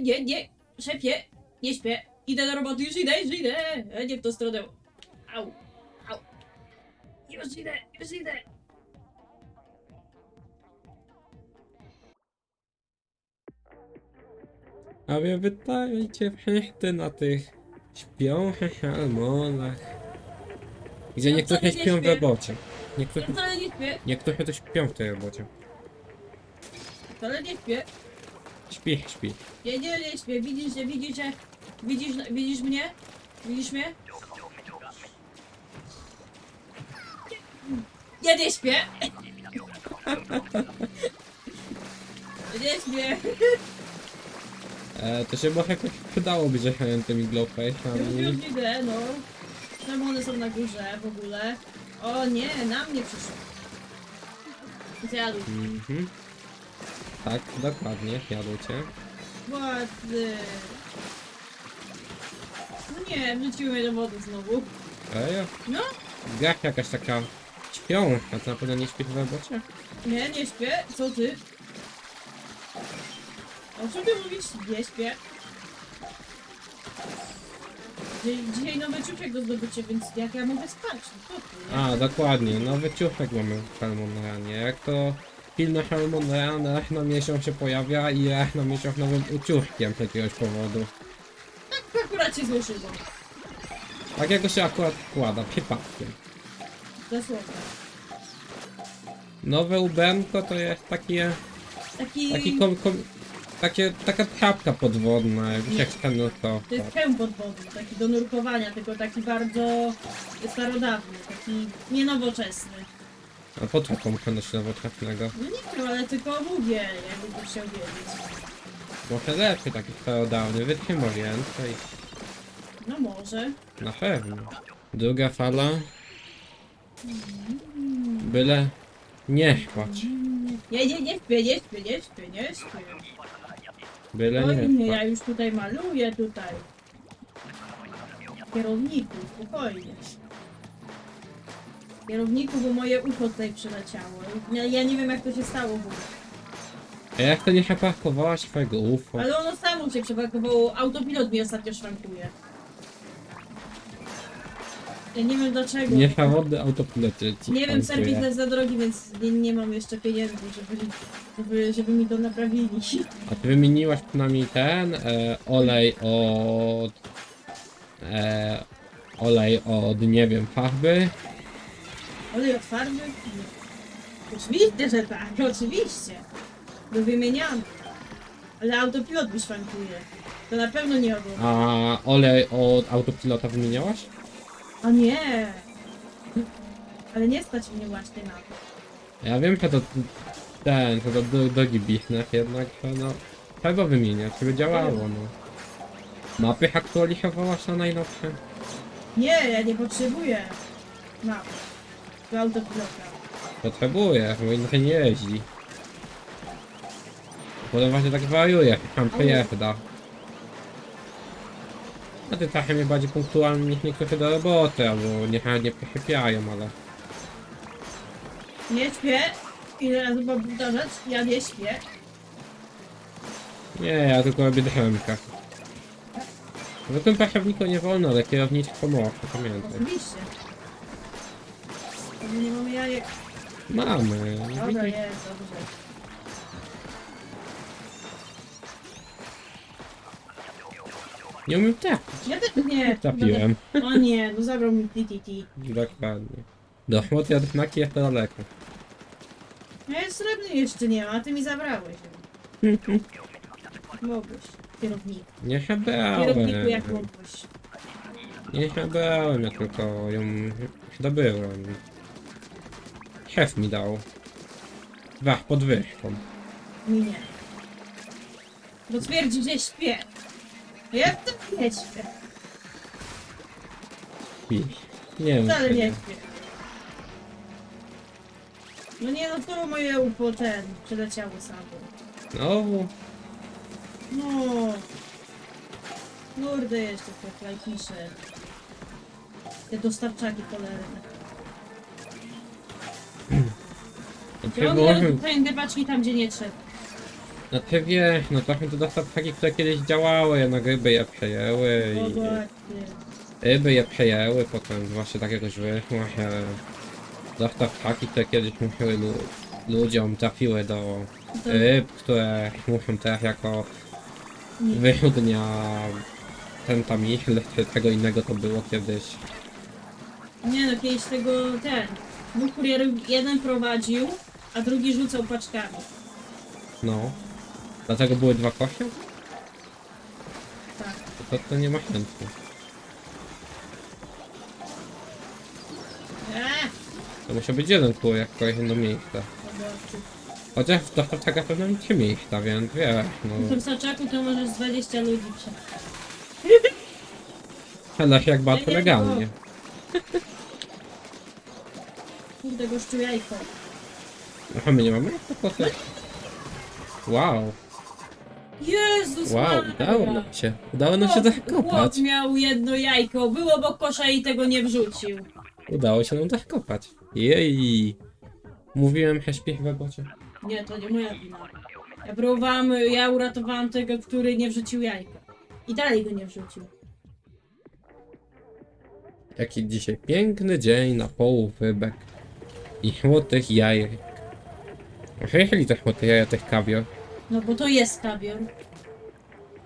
nie, nie, nie. Szefie, nie śpię. Idę do roboty, już idę, już idę. E, Nie w tą stronę. Au, au. Już idę, już idę. A wy wytajcie wszyscy na tych śpiących almonach. Gdzie Ja niektórzy wcale nie śpią w śpię. robocie. Ja Niektórzy, wcale nie śpię, niektórzy to śpią w tej robocie. wcale nie śpię. Śpi, śpi. Nie, nie, nie śpię. Widzisz, że widzisz, że... Widzisz, widzisz mnie? Widzisz mnie? Ja nie śpię. Nie śpię. E, to się może jakoś przydało być jechałem tymi Już, glowface'ami. już idę, no. Czemu one są na górze w ogóle? O nie, na mnie przyszło. Zjadł. Mhm. Tak, dokładnie, jadł cię. Ładny. No nie, wrzuciły mnie do wody znowu. Serio? No, Grach jakaś taka śpią, a ty na pewno nie śpisz w robocie? nie, nie śpię. Co ty? O czym ty mówisz? Nie śpię. Dzi- Dzisiaj nowy ciuszek do zdobycia, więc jak ja mogę spać? No ty? nie? A, dokładnie, nowy ciuszek mamy w Helmonranie. Jak to Helmonran raz na miesiąc się pojawia i raz na miesiąc nowym uciuszkiem z jakiegoś powodu. Tak akurat się złożyło. Takiego się akurat wkłada, przypadkiem. Dosłownie. Nowe ubranko to jest takie, Taki... taki kom, kom, takie, taka czapka podwodna, jak Nie. jak ten to. To jest hełm podwodny, taki do nurkowania, tylko taki bardzo starodawny, taki nienowoczesny. A po co komu coś nowoczesnego? No nie wiem, ale tylko mówię, jakby ktoś chciał wiedzieć. Może lepszy taki starodawny, wytrzyma więcej. No może. Na pewno. Druga fala. Byle nie płacz. Nie, nie, nie śpię, nie śpię, nie śpię, nie śpię. Byle Oj, nie, nie ja już tutaj maluję, tutaj. Kierowniku, spokojnie. Kierowniku, bo moje ucho tutaj przyleciało. Ja, ja nie wiem jak to się stało w ogóle. A jak to nie przeparkowałaś swojego UFO? Ale ono samo się przepakowało, autopilot mi ostatnio szwankuje. Ja nie wiem dlaczego. Niezawodny autopilot ci Nie wiem, serwis jest za drogi, więc nie, nie mam jeszcze pieniędzy, żeby, żeby, żeby mi to naprawili. A ty wymieniłaś przynajmniej ten e, olej od... E, olej od, nie wiem, farby? Olej? Nie. Oczywiście, że tak, oczywiście. Był wymieniany. Ale autopilot mi szwankuje. To na pewno nie owo. A olej od autopilota wymieniałaś? O nie! Ale nie stać mnie właśnie na to. Ja wiem, że to ten, że to do- drogi biznes, jednak to no... Trzeba wymieniać, żeby działało, no. Mapy aktualizowałaś na najnowsze? Nie, ja nie potrzebuję. Mam. Do autopilota. Potrzebuję, bo inaczej nie jeździ. Podoba się tak wariuje, tam przyjeżdża. A ty trochę mnie bardziej punktualny niż niektórzy do roboty, albo niechętnie przyczepiają, ale... Nie śpię. Ile razy mam powtarzać? Ja nie śpię. Nie, ja tylko robię drzemkę. W tym pracowniku nie wolno, ale kierowniczy pomoże, pamiętaj. Oczywiście. Nie mamy jajek. Mamy. Dobra, jest, dobrze. Nie umiem tak. Ja też nie. Trafiłem. O nie, no zabrał mi TTT. Dokładnie. Do chłotia znaki jest daleko. Ja srebrny jeszcze nie ma, a ty mi zabrałeś. Mogłeś. Kierowniku. Nie Kierowniku jak mogłeś. Nie chyba, ja tylko ją zdobyłem. Szef mi dał. Dwa podwyżką. Nie. Bo twierdzi, że śpię. A ja to nie śpię. I nie wiem. Wcale nie śpię. No nie, no to moje UFO ten przeleciało samo. Znowu? No. Kurde jeszcze te flajkisze. Te dostarczaki cholerne. Ciągle Ciągle tutaj te paczki tam, gdzie nie trzeba. No ty wiesz, no trochę to dostaw takie, które kiedyś działały, jednak ryby je przejęły No i... właśnie. Ryby je przejęły, potem właśnie tak jakoś wyszło, że... Dostaw taki, które kiedyś musiały lu ludziom trafiły do To, ryb, które muszą teraz jako nie, wychodnia ten tam ich, tego innego to było kiedyś. nie no, kiedyś tego ten. Dwóch kurierów jeden prowadził, a drugi rzucał paczkami. No. Dlatego były dwa kości? Tak. To, to nie ma sensu. Eee! To musiał być jeden kurier, jako jedno miejsce. Zobaczy. Chociaż w dostawczaka pewno mieć trzy miejsca, więc wiesz, W no. tym saczaku to możesz z 20 ludzi prze. Ale jak bardzo legalnie. Kurde, gościu jajko. Aha, my nie mamy to po co? Wow, Jezus wow, Maria. udało nam się. Udało nam się Chłop- zakopać. Chłop miał jedno jajko, było obok kosza i tego nie wrzucił. Udało się nam zakopać. Jej. Mówiłem, że śpię w robocie. Nie, to nie moja wina. Ja próbowałam, ja uratowałam tego, który nie wrzucił jajka. I dalej go nie wrzucił. Jaki dzisiaj piękny dzień na połów rybek i złotych jajek. Wyjechali te złote jaja, tych kawior. No bo to jest kawior.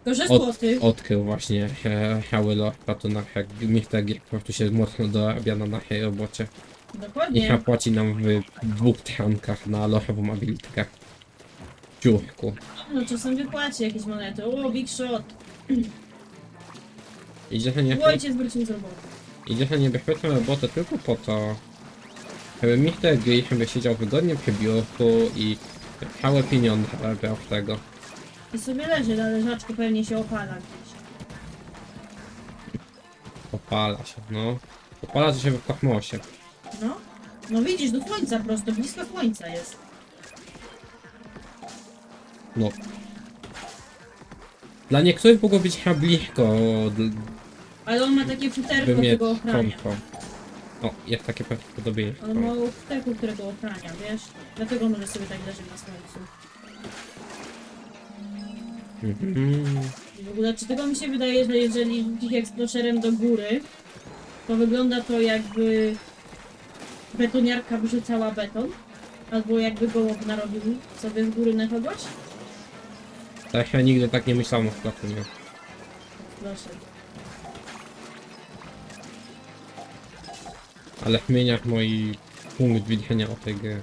To że Od, złoty. odkrył właśnie e, Hałelo Patunach, jak Mr. Gier po prostu się mocno dorabia na naszej robocie. I Dokładnie. zapłaci nam w dwóch trankach na lochową abilitkę. Ciurku. No czasem wypłaci jakieś monety. O, big shot. Idzie na, nie, Ojciec wrócił z roboty. idzie na niebezpieczną robotę tylko po to, żeby Mr. Gier żeby siedział wygodnie przy biurku i całe pieniądze zarabiał z tego. I sobie leży, ale leżaczku pewnie się opala gdzieś. Opala się, no. Opala się w kosmosie. No. No widzisz, do słońca prosto, blisko słońca jest. No. Dla niektórych mogło być chyba blisko, d- Ale on ma takie futerko, by które mieć go ochrania. komfort. O, jest takie prawdopodobieństwo. On ma futerko, które go ochrania, wiesz? Dlatego może sobie tak leżeć na słońcu. Mhm. I w ogóle, czy tego mi się wydaje, że jeżeli rzucić eksploszerem do góry, to wygląda to jakby betoniarka wyrzucała beton? Albo jakby gołąb narobił sobie z góry na kogoś? Tak, ja nigdy tak nie myślałem o Platonie. Proszę. Ale zmienia mój punkt widzenia o tej gry.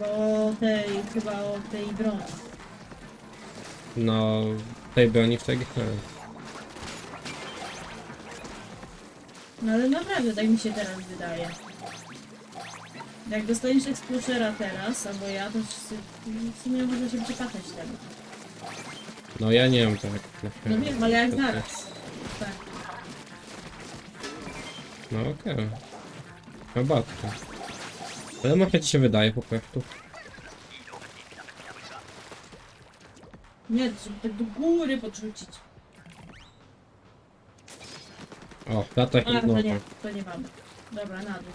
O tej, chyba o tej broni. No, tej broni w tej grze. No ale naprawdę, tak mi się teraz wydaje. Jak dostaniesz eksploszera teraz, albo ja, to w- w sumie może się przypatrzeć temu. No ja nie wiem tak. No wiem, ale jak zaraz. Tak. No okej. Chyba to. Ale może ci się wydaje po prostu. Nie, żeby tak do góry podrzucić. O, lata A, to nie, to nie mamy. Dobra, na dół.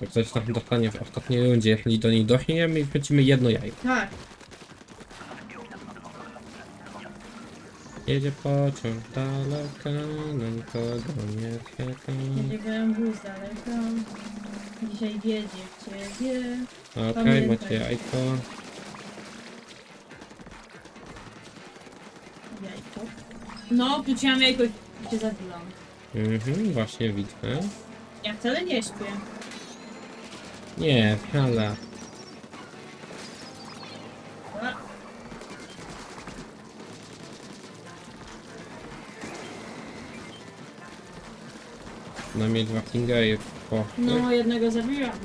To coś tam dostanie w ostatniej rundzie, jeśli do niej dośniemy i wrzucimy jedno jajko. Tak, Jedzie pociąg daleka, na nikogo nie czeka. jedzie BMW z daleka. Dzisiaj wiedzie w ciebie. Okej, Pamiętaj. macie jajko. Jajko. No, wróciłam jajko i cię zabiłam. Mhm, właśnie widzę. Ja wcale nie śpię. Nie, ale... Na mnie dwa fingery po... No, jednego zabiłam.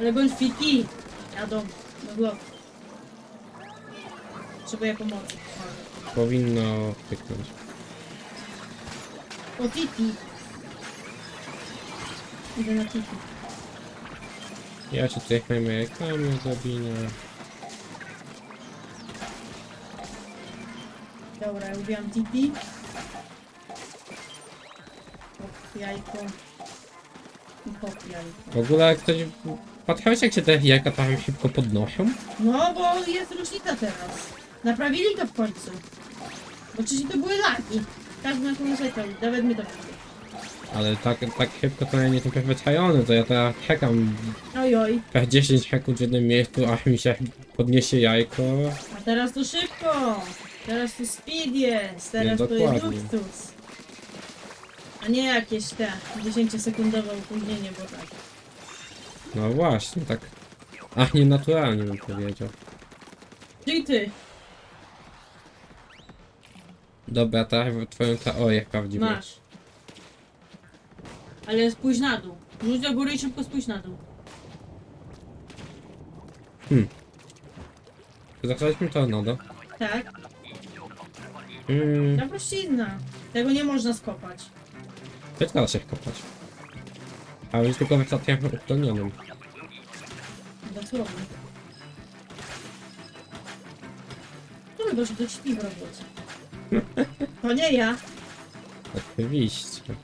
Ale bądź fiki. Jadą do bloku. Potrzebuję pomocy. Powinno pyknąć. O, Titi. Idę na Titi. Ja się tutaj chajmy jajkami zabinę. Dobra, ja ubiłam Titi. Jajko. I hop, jajko. W ogóle jak ktoś Patrzyłeś jak się te jajka tam szybko podnoszą? No, bo jest różnica teraz. Naprawili to w końcu. Bo wcześniej to były laki. Każdy na to narzekał, nawet my to mówimy. Ale tak, tak szybko to ja nie jestem przyzwyczajony, to ja teraz czekam Oj, oj. per 10 sekund w jednym miejscu, aż mi się podniesie jajko. A teraz to szybko. Teraz to speed jest. Teraz to jest dokładnie. luksus. A nie jakieś te 10-sekundowe opóźnienie, bo tak. No właśnie, tak. Ach, nienaturalnie bym powiedział. Czyli ty, Dobra, teraz twoją teorię prawdziwą. masz. Ale spójrz na dół. Rzuć do góry i szybko spójrz na dół. Zaczęliśmy tornado. Tak? Hmm, Ta prościzna. Tego nie można skopać. Też da się kopać. Ale już tylko wystarczająco uchronionym. Dosłownie. To chyba, że to śpi w robocie. To nie ja. Oczywiście.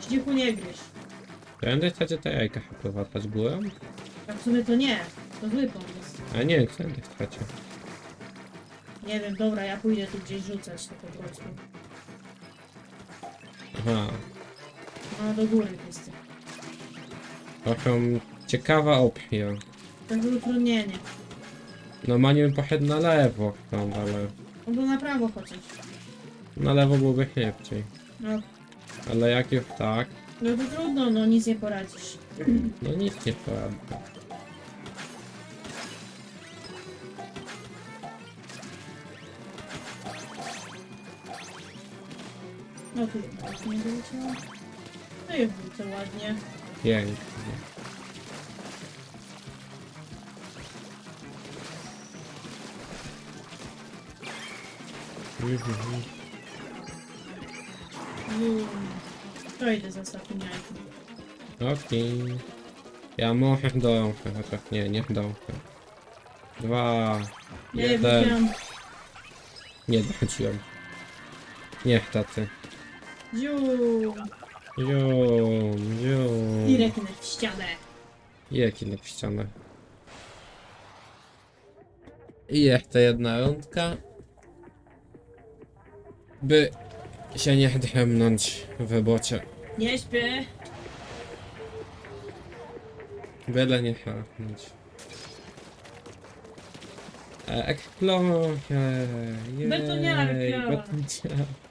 Zdzichu nie gryź. Będę chcecie te jajka prowadzać górą? A w sumie to nie. To zły pomysł. A nie którędy chcecie. Nie wiem, dobra, ja pójdę tu gdzieś rzucać to po prostu. Aha. No do góry wszyscy. Trochę ciekawa opcja. To jest utrudnienie. Normalnie bym poszedł na lewo stąd, ale No to na prawo chociaż. na lewo byłoby szybciej. No, Ale jak już tak, no to trudno, no nic nie poradzisz. no nic nie poradzę. No tu jednak nie wyleciało. No i wrócę ładnie. Pięknie. Mhm. Mm. To idę za ostatnim jajkiem. Okej. Ja może dążę, chociaż nie, nie dążę. Dwa, Nie jeden. widziałam. Nie dążyłem. Niech tacy. Ziu. Zium, zium. I rekinek w ścianę. Jaki na ścianę. I jeszcze jedna rundka. By się nie dremnąć w bocie. Nie śpię. Byle nie harknąć. E, Eksplosie! jej, Betoniarka.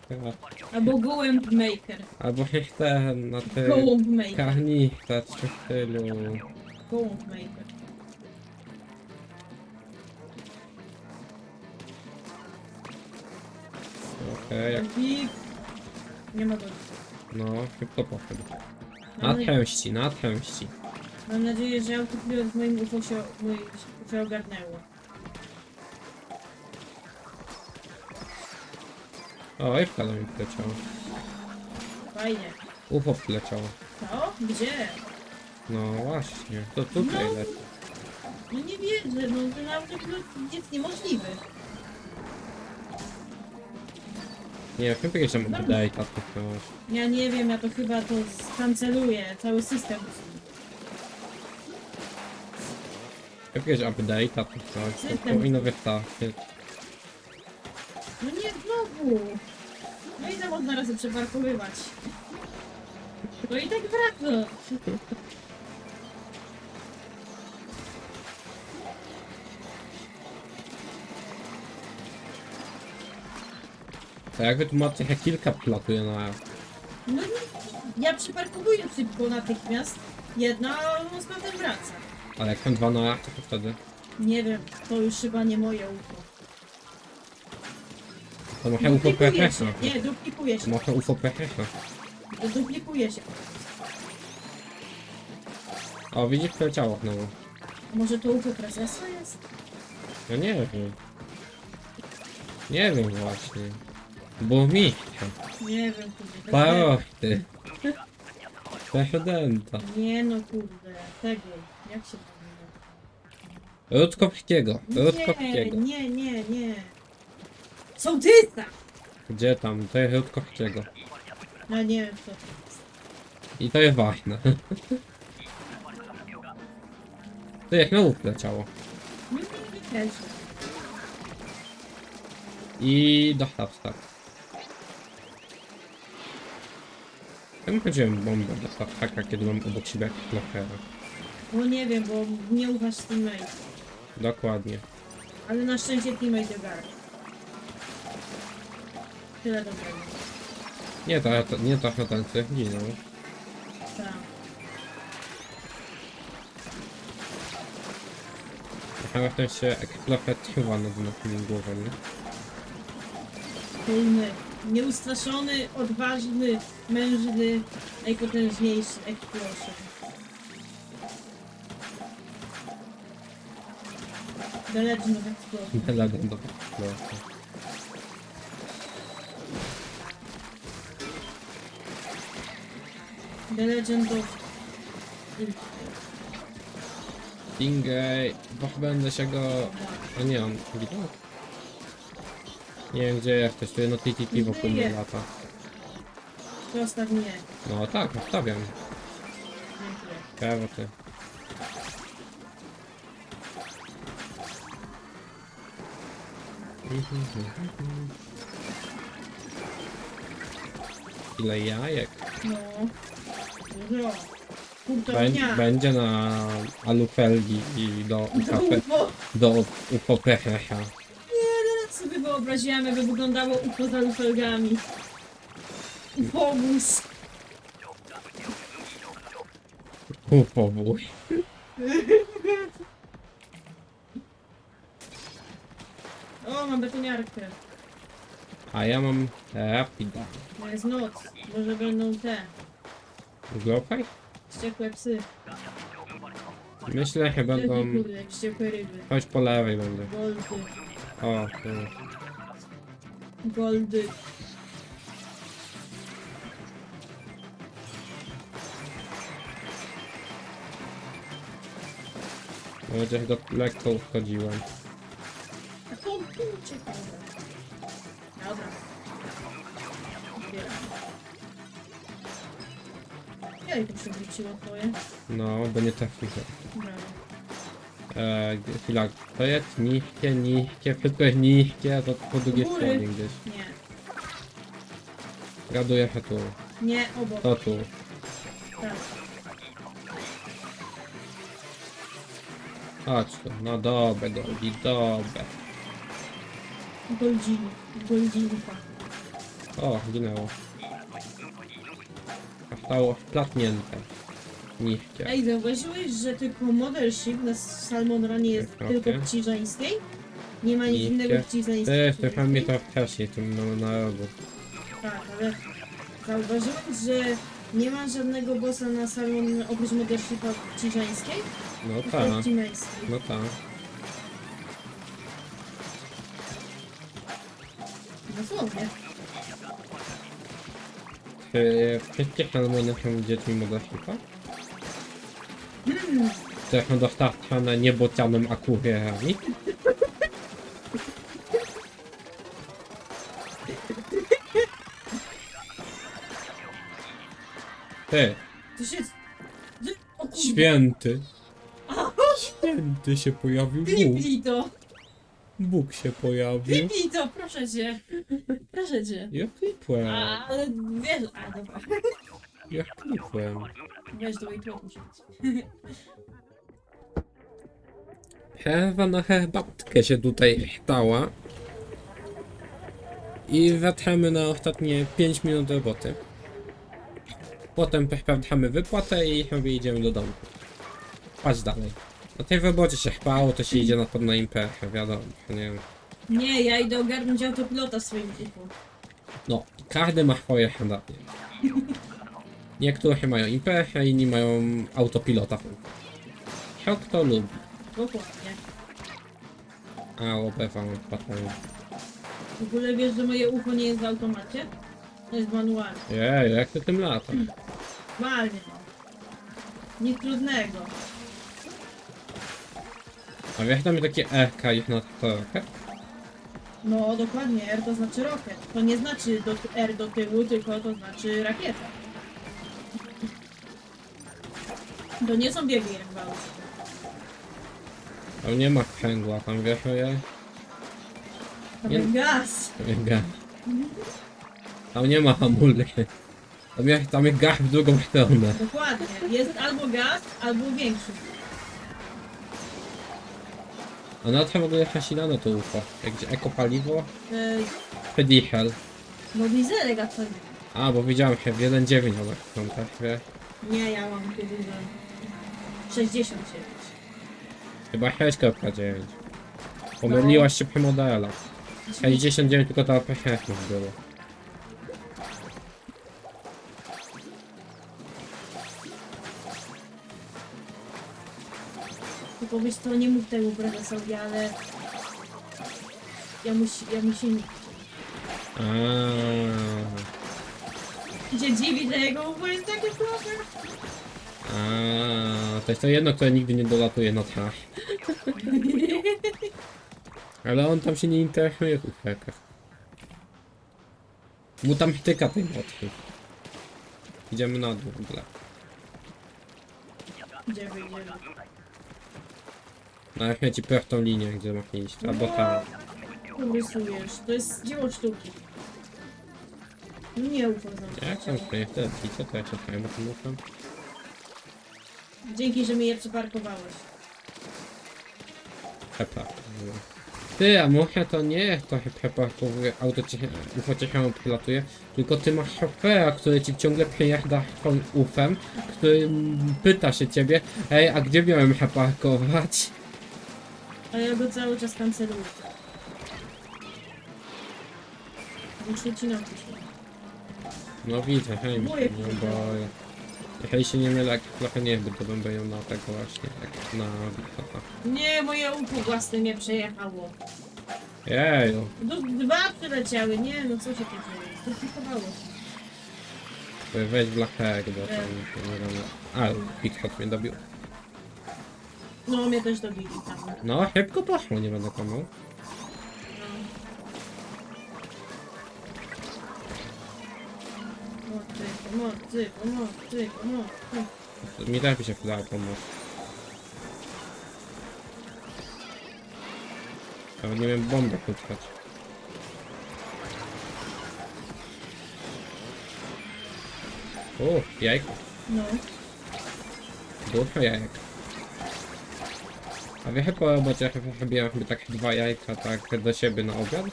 Betoniarka. Albo gołęb maker. Albo niech ten na ty Gołąb maker. karnichta czy w. Gołąb maker. Okej, jak Wik. Nie ma go. no, szybko poszedł. Mam, Na części, na części. mam nadzieję, że autopilot w moim UFO się, mój, się ogarnęło. O, i wkładam mi wleciało. Fajnie. UFO wleciało. Co? Gdzie? No właśnie, to tutaj No. leci. No nie wierzę, no ten autopilot jest niemożliwy. Nie, chyba jakieś tam update to Ja nie wiem, ja to chyba to skanceluję, cały system. Jakieś update to coś, to System. powinno wystarczyć. No nie znowu! No ile można razy przeparkowywać? To i tak wraca. To jak wytłumaczyć, jak kilka platuje na... No nie, ja przeparkowuję szybko natychmiast. Jedna, a z powrotem wraca. Ale jak są dwa na to wtedy? Nie wiem, to już chyba nie moje UFO. To może UFO Duplikuje się. Nie, duplikuje się. Może UFO PHS. Duplikuje się. O, widzisz, poleciało znowu. A może to UFO prezesa jest? Ja nie wiem. Nie wiem właśnie. Bo mi. Nie wiem, kurde. Parosty. Prezydenta. Nie no, kurde. Tego. Jak się nazywa? Rutkowskiego. Nie, Rutkowskiego. nie, nie, nie. Sołtysa! Gdzie tam? To jest od Kochciego. No nie wiem co. I to jest ważne. To jak na łuk leciało. Też. I do Hubstar. Ja bym chodziłem bombę do Hubstara, kiedy mam obok siebie Clockera. Bo nie wiem, bo nie ufasz teammate. Dokładnie. Ale na szczęście teammate dogarł. Tyle dobrego. Nie to, to nie to na tańce ginął. Tak. Chyba ten się Clockhead chyba nad naszymi głowami. Silny, nieustraszony, odważny, mężny, najpotężniejszy Explosion. The Legend of Explosion. Legend of Explosion. The Legend of... Stingray, bo będę się go... A nie, on widział? Nie wiem gdzie jesteś, tu jedno TTT wokół mnie Żyje. lata. Zostaw mnie. No tak, wstawiam. Dziękuję. Prawo ty. Ile jajek. No. Bę- dnia. będzie na alufelgi i do UKP, Ufo. do. Nie, teraz sobie wyobraziłam, jakby wyglądało UFO za lufelgami. Ufobus. Kupowój. O, mam betoniarkę. A ja mam Rapida. No jest noc. Może będą te Glopaj? wściekłe psy. Myślę, że będą... kurde, wściekłe ryby. Chodź po lewej będzie. Goldy. O, tu. Goldy. Chociaż go lekko uszkodziłem. A to. Dobra. Zbieram. Jaj, to przewróciło twoje. No, bo nie trafiłem. Brawo. Eee, gdzie- chwila, to jest niskie, niskie, wszystko jest niskie, a to po drugiej góry. stronie gdzieś. Nie. Graduję się tu, Nie, obok. to tu. Tak. Chodź tu, no dobre, Goldi, dobre. Goldzin. Goldzinka. O, ginęło. Zostało wplatnięte. Niskie. Ej, zauważyłeś, że tylko Mothership na Salmon Runie jest Okej. tylko płci żeńskiej? Nie ma nic innego płci Ty, żeńskiej. mnie to wcześniej, tym na, na rogu. Tak, ale zauważyłeś, że nie ma żadnego bossa na Salmon oprócz Mothershipa płci żeńskiej? No tak, męskiej. no tak. Dosłownie. Czy wszystkie salmony są dziećmi Modasipa? Czy są dostarczane niebocianym akurierami? Ty, To się... O kurde, święty! Święty się pojawił to! Bóg się pojawił. Klipnij to, proszę cię. Proszę cię. Ja klipłem. A, ale wiesz... A, dobra. Ja klipłem. Weź do się. Herwa na herbatkę się tutaj stała. I wracamy na ostatnie 5 minut roboty. Potem sprawdzamy wypłatę i sobie idziemy do domu. Patrz dalej. Na tej robocie się chwało, to się idzie na pod na imprezę, wiadomo, nie wiem. Nie, ja idę ogarnąć autopilota swoim typu. No, każdy ma swoje handapie. Niektórzy mają imprezę, inni mają autopilota. Co kto lubi. Dokładnie. A, OPF mam. W ogóle wiesz, że moje ucho nie jest w automacie? To jest manualne. Jej, jak to tym lata? Normalnie. Nic trudnego. A wiesz, tam jest takie RK ich na trochę? No dokładnie, R to znaczy rocket. To nie znaczy do, R do tyłu, tylko to znaczy rakieta. To nie są biegi jak w aucie. Tam nie ma kręgła, tam wiesz, je... To Nie- jest gaz. Ga- Tam nie ma hamulki. Tam jest, tam jest gaz w drugą stronę. Dokładnie. Jest albo gaz, albo większy. A na co w ogóle zasilane to UFO? Jak gdzie ekopaliwo? Yy, Diesel. no dieselek, a co nie? A, bo widziałem się w 1.9 one są, tak wie? Nie, ja mam tu dużo. 69. Chyba 6.9. Pomyliłaś się przy modelach. 69 tylko ta PHF było. Tylko wiesz co, nie mów tego prezesowi, ale... Ja musi, ja musi... Aaaa. Się dziwi, jego ucho jest takie słabe. Aaaa. To jest to jedno, które nigdy nie dolatuje na trach. Ale on tam się nie interesuje w uferkach. Mu tam tyka tej mocy. Idziemy na dół w ogóle. Gdzie wyjdziemy? Na razie ci prostą linię, gdzie masz iść. Albo tam. Rysujesz. To jest dzieło sztuki. Nie ufam za Jak są wtedy? Co to ja czekałem o tym ufam? Dzięki, że mi je przeparkowałeś. Pepa. Ty, a może to nie Pepa, bo auto cię, UFO cię się przylatuje, tylko ty masz szofera, który ci ciągle przyjeżdża swoim ufem, który pyta się ciebie, ej, a gdzie miałem się parkować? A ja go cały czas kanceluję. Muszę ci napisać. No widzę, hej, Moje no kurde. bo... Jeżeli się nie mylę, jak trochę nie zbyt to będę ją na tego właśnie, jak na Wiktopa. Nie, moje ucho własne mnie przejechało. Jeju, Do, dwa przyleciały, nie, no co się tu dzieje? Skomplikowało się. weź blacherek, bo tam nie wiem. A, Wiktot mnie dobił. No, mnie też dobili tam. No, szybko poszło, nie będę komu. Pomocy, pomocy, pomocy, pomocy. Mi też by się przydało pomóc. Ale nie wiem bombę puszczać. O, jajko. No. Dużo jajek. A wie chyba, robiłem chyba takie dwa jajka tak do siebie na obiad?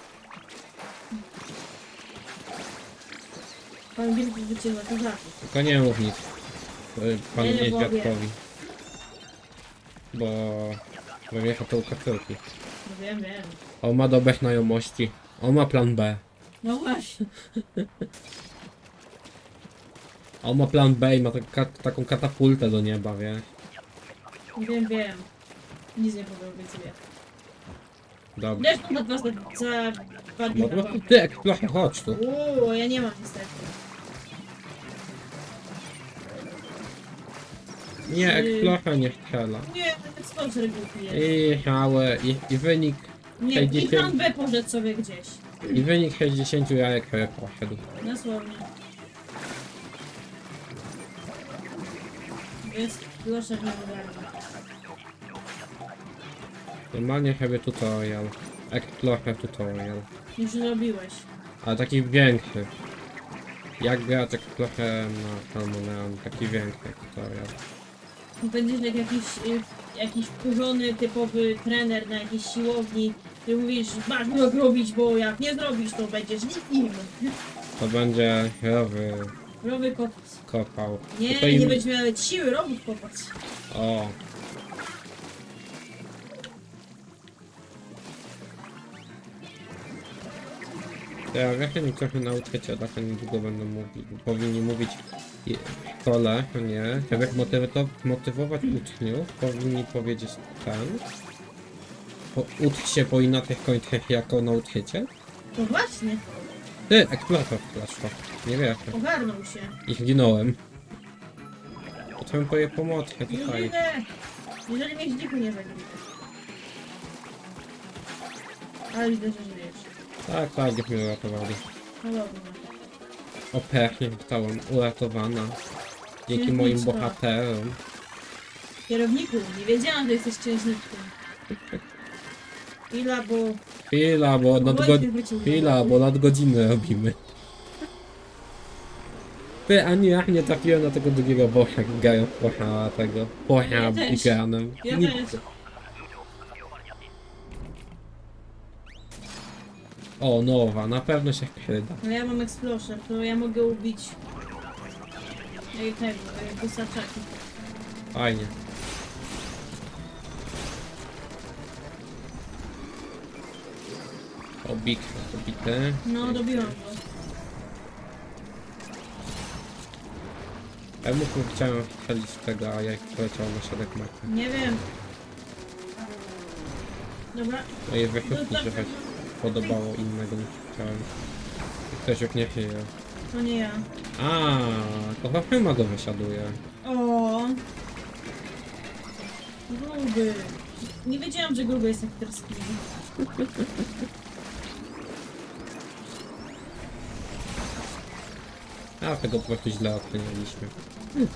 Pan Wilki wycięła to żarty. Tylko nie mów nic. y, Panu Nie, nie niedźwiadkowi. Bo... Bo jechał to u kafelki. No wiem, wiem. On ma dobre znajomości. On ma plan B. No właśnie. On ma plan B i ma tak, ka taką katapultę do nieba, wiesz? Wiem, wiem. Nic nie powiem, obiecuję. Dobra. Zresztą na dwa za dwa dni No bank. ty, eksplocha, chodź tu. Uuu, ja nie mam niestety. Nie, eksplocha nie strzela. Nie, tak sponsor głupi jest. I i, i wynik, Nie, i plan B poszedł sobie gdzieś. i wynik 60 jajek chyba poszedł. Dosłownie. Jest proszę nie ogarnia. Normalnie sobie tutorial. Eksplocha tutorial. Już zrobiłeś. Ale taki większy. Jak grać eksplochę na Salmoneon, taki większy tutorial. Będziesz jak jakiś, y, jakiś wkurzony, typowy trener na jakiejś siłowni. Ty mówisz, masz to robić, bo jak nie zrobisz, to będziesz nikim. To będzie rowy Rowy kopać. kopał. Nie, to nie będziesz miał nawet siły robót kopać. O. Ja wiem, niektórzy nauczyciele tak niedługo będą mówić, powinni mówić w szkole, nie? Żeby motywo- motywować uczniów, powinni powiedzieć ten. Po, ucz się, bo inaczej kończysz jako nauczyciel. No właśnie, Ty, eksplorator flaszko. Nie wiesz. ogarnął się. I zginąłem. Potrzebuję pomocy Już tutaj. Jeżeli mnie dziku nie zagryzie. Ale widzę, że żyjesz. Tak, tak, mnie uratowali. No dobra. Opechnie zostałam uratowana. Dzięki moim Piękniczka. bohaterom. Kierowniku, nie wiedziałam, że jesteś księżniczką. Chwila, bo... Chwila, bo wrócił. Chwila, bo nadgodziny robimy. Ty, ani ja nie trafiłem na tego drugiego bocha, w pocha tego. Pocha Ja też. Ja też. O, nowa, na pewno się przyda. No ja mam explosion, to ja mogę ubić... Ej, tego, ej, busaczaki. Fajnie. O, big, obity. No, dobiłam go. Ja mógłbym chciałem strzelić w tego, a jak poleciał na środek mapy. Nie wiem. Dobra. No i wychwytki się choć podobało innego niż chciałem. Ktoś już nie chwieje. To nie ja. A, to chyba go wysiaduje. O. Gruby. Nie wiedziałam, że gruby jest aktorski. A, tego po prostu źle ocenialiśmy. Mam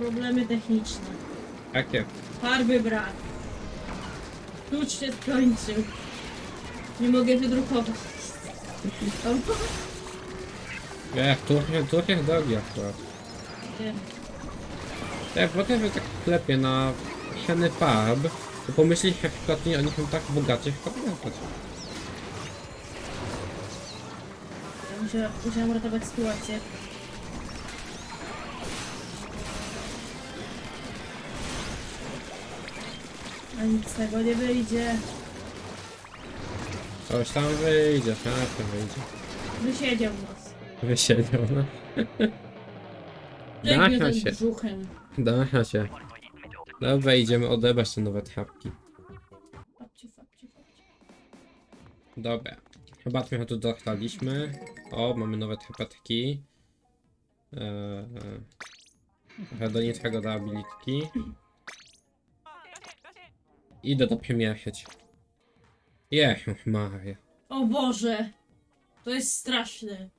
problemy techniczne. Jakie? Farby brak. Klucz się skończył. Nie mogę wydrukować. Jak, trochę, trochę drogi akurat. nie. Jak potem tak klepie na ściany farb, to pomyśli, jak przykład nie, oni są tak bogaci w kobietach. Ja musiałam, musiałam ratować sytuację. A nic z tego nie wyjdzie. Coś tam wyjdzie, tak to wyjdzie. Wysiedział nas. Wysiedział, no. Tym się, brzuchem. dacha się. Dobra, idziemy odebrać te nowe trapki. Dobra. Chyba trochę tu dotrwaliśmy. O, mamy nowe trapetki. Eee, trochę do niczego do abilitki. Idę to przemieszać. Jechu Maria. O Boże! To jest straszne.